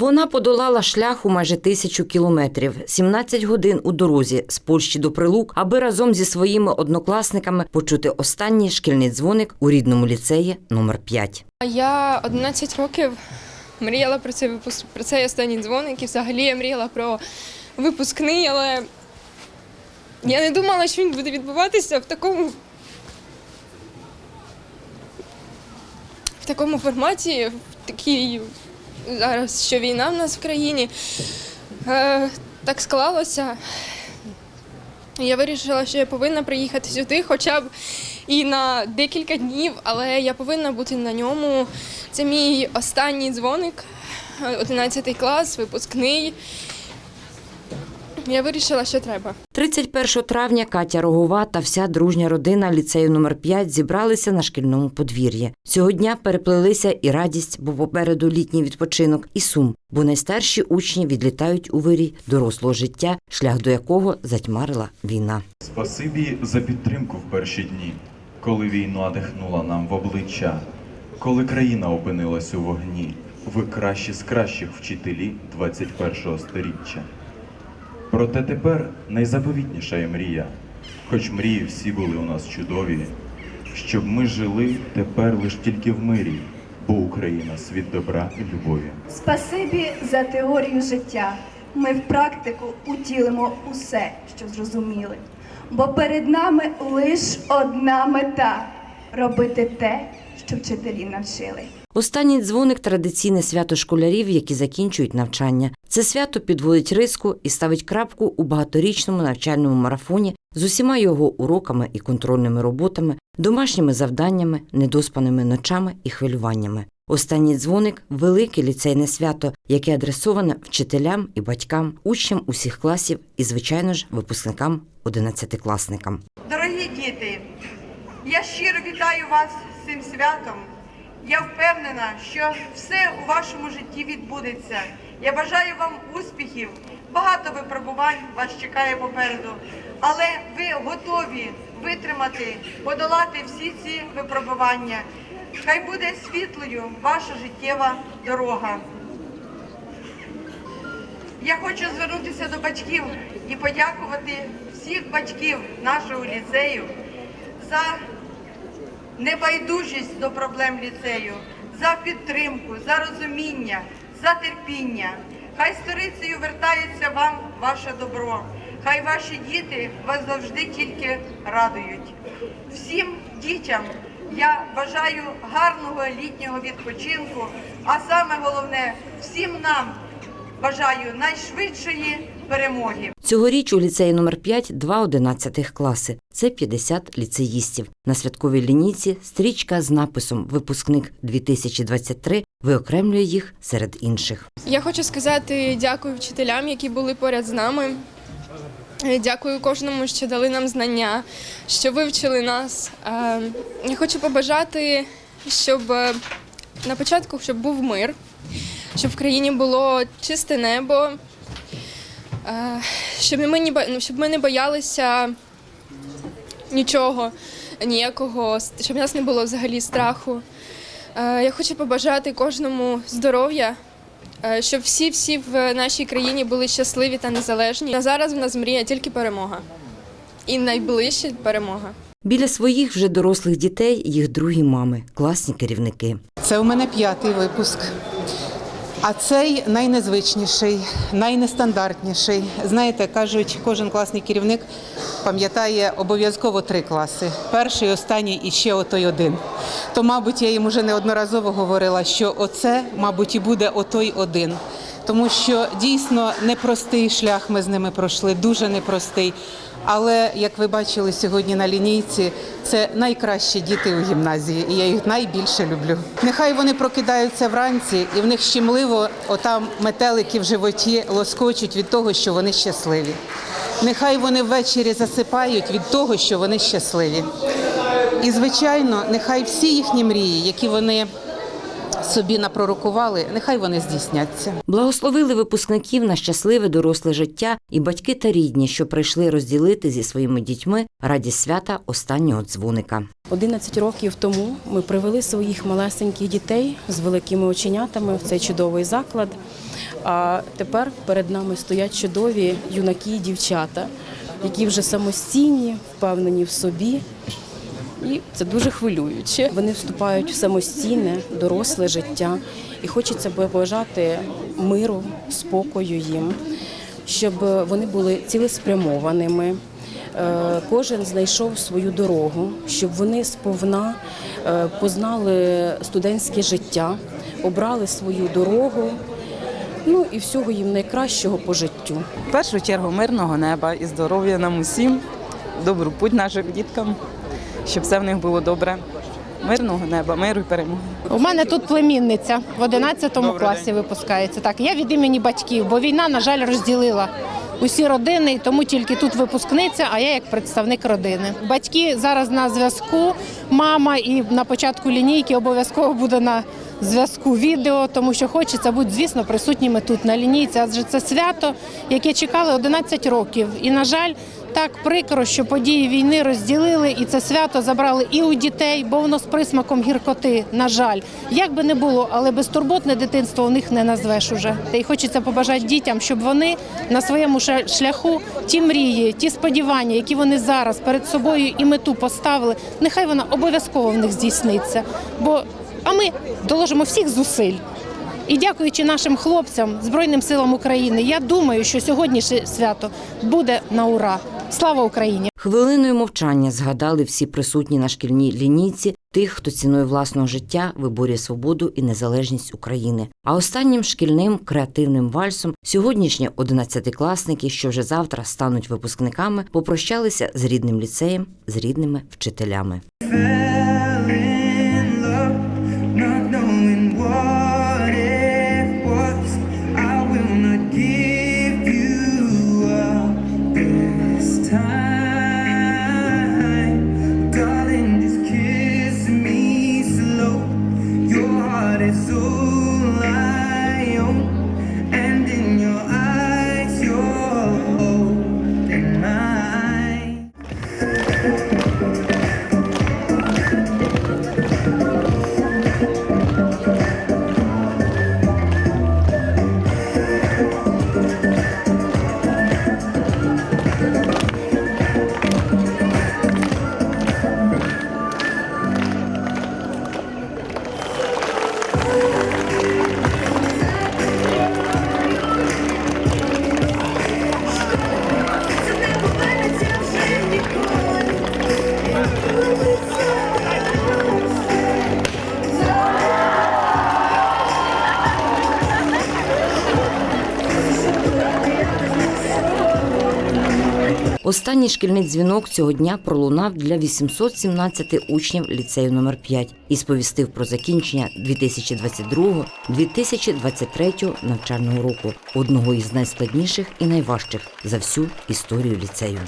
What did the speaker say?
Вона подолала шлях у майже тисячу кілометрів, 17 годин у дорозі з Польщі до Прилук, аби разом зі своїми однокласниками почути останній шкільний дзвоник у рідному ліцеї номер 5. Я 11 років мріяла про цей випуск, про цей останній дзвоник. І взагалі я мріяла про випускний, але я не думала, що він буде відбуватися в такому. В такому форматі, в такій зараз, що війна в нас в країні. Е, так склалося. Я вирішила, що я повинна приїхати сюди, хоча б і на декілька днів, але я повинна бути на ньому. Це мій останній дзвоник, 11 клас, випускний. Я вирішила, що треба. 31 травня Катя Рогова та вся дружня родина ліцею номер 5 зібралися на шкільному подвір'ї. Цього дня переплелися і радість, бо попереду літній відпочинок, і сум, бо найстарші учні відлітають у вирій дорослого життя, шлях до якого затьмарила війна. Спасибі за підтримку в перші дні, коли війна дихнула нам в обличчя, коли країна опинилась у вогні. Ви кращі з кращих вчителі 21-го сторіччя. Проте тепер найзаповітніша є мрія, хоч мрії всі були у нас чудові, щоб ми жили тепер лиш тільки в мирі, бо Україна світ добра і любові. Спасибі за теорію життя. Ми в практику утілимо усе, що зрозуміли. Бо перед нами лиш одна мета робити те, що вчителі навчили. Останній дзвоник традиційне свято школярів, які закінчують навчання. Це свято підводить риску і ставить крапку у багаторічному навчальному марафоні з усіма його уроками і контрольними роботами, домашніми завданнями, недоспаними ночами і хвилюваннями. Останній дзвоник велике ліцейне свято, яке адресоване вчителям і батькам, учням усіх класів і, звичайно ж, випускникам одинадцятикласникам. Дорогі діти, я щиро вітаю вас з цим святом. Я впевнена, що все у вашому житті відбудеться. Я бажаю вам успіхів. Багато випробувань вас чекає попереду, але ви готові витримати, подолати всі ці випробування. Хай буде світлою ваша життєва дорога. Я хочу звернутися до батьків і подякувати всіх батьків нашого ліцею за небайдужість до проблем ліцею, за підтримку, за розуміння, за терпіння. Хай сторицею вертається вам ваше добро. Хай ваші діти вас завжди тільки радують. Всім дітям я бажаю гарного літнього відпочинку, а саме головне всім нам бажаю найшвидшої перемоги. Цьогоріч у ліцеї номер 5 два одинадцятих класи. Це 50 ліцеїстів. На святковій лінійці стрічка з написом Випускник 2023 виокремлює їх серед інших. Я хочу сказати дякую вчителям, які були поряд з нами. Е, Дякую кожному, що дали нам знання, що вивчили нас. Е, Я хочу побажати, щоб е, на початку щоб був мир, щоб в країні було чисте небо, щоб ми не, ну, щоб ми не боялися нічого, ніякого, щоб в нас не було взагалі страху. Е, Я хочу побажати кожному здоров'я, е, щоб всі-всі в нашій країні були щасливі та незалежні. А зараз в нас мрія тільки перемога. І найближча перемога. Біля своїх вже дорослих дітей їх другі мами, класні керівники. Це у мене п'ятий випуск. А цей найнезвичніший, найнестандартніший. Знаєте, кажуть, кожен класний керівник пам'ятає обов'язково три класи: перший, останній і ще отой один. То, мабуть, я їм уже неодноразово говорила, що оце, мабуть, і буде отой один. Тому що дійсно непростий шлях ми з ними пройшли, дуже непростий. Але як ви бачили сьогодні на лінійці, це найкращі діти у гімназії, і я їх найбільше люблю. Нехай вони прокидаються вранці, і в них щемливо отам метелики в животі лоскочуть від того, що вони щасливі. Нехай вони ввечері засипають від того, що вони щасливі. І звичайно, нехай всі їхні мрії, які вони собі напророкували, нехай вони здійсняться. Благословили випускників на щасливе доросле життя і батьки та рідні, що прийшли розділити зі своїми дітьми радість свята останнього дзвоника. 11 років тому ми привели своїх малесеньких дітей з великими оченятами в цей чудовий заклад. А тепер перед нами стоять чудові юнаки і дівчата, які вже самостійні, впевнені в собі. І це дуже хвилююче. Вони вступають в самостійне, доросле життя. І хочеться побажати миру, спокою їм, щоб вони були цілеспрямованими. Е, Кожен знайшов свою дорогу, щоб вони сповна е, познали студентське життя, обрали свою дорогу. Ну і всього їм найкращого по життю. В першу чергу мирного неба і здоров'я нам усім, добру путь нашим діткам, щоб все в них було добре. Мирного неба, миру і перемоги. У мене тут племінниця в 11 класі випускається. Так, я від імені батьків, бо війна, на жаль, розділила усі родини, тому тільки тут випускниця, а я як представник родини. Батьки зараз на зв'язку. Мама і на початку лінійки обов'язково буде на зв'язку відео, тому що хочеться бути, звісно, присутніми тут на лінійці. Адже це свято, яке чекали 11 років. І, на жаль, так прикро, що події війни розділили, і це свято забрали і у дітей, бо воно з присмаком гіркоти. На жаль, як би не було, але безтурботне дитинство у них не назвеш уже. Й хочеться побажати дітям, щоб вони на своєму шляху ті мрії, ті сподівання, які вони зараз перед собою і мету поставили, нехай вона обов'язково в них здійсниться. Бо а ми доложимо всіх зусиль. І дякуючи нашим хлопцям, Збройним силам України, я думаю, що сьогоднішнє свято буде на ура. Слава Україні! Хвилиною мовчання згадали всі присутні на шкільній лінійці тих, хто ціною власного життя виборює свободу і незалежність України. А останнім шкільним креативним вальсом сьогоднішні одинадцятикласники, що вже завтра стануть випускниками, попрощалися з рідним ліцеєм, з рідними вчителями. Останній шкільний дзвінок цього дня пролунав для 817 учнів ліцею номер 5 і сповістив про закінчення 2022-2023 навчального року, одного із найскладніших і найважчих за всю історію ліцею.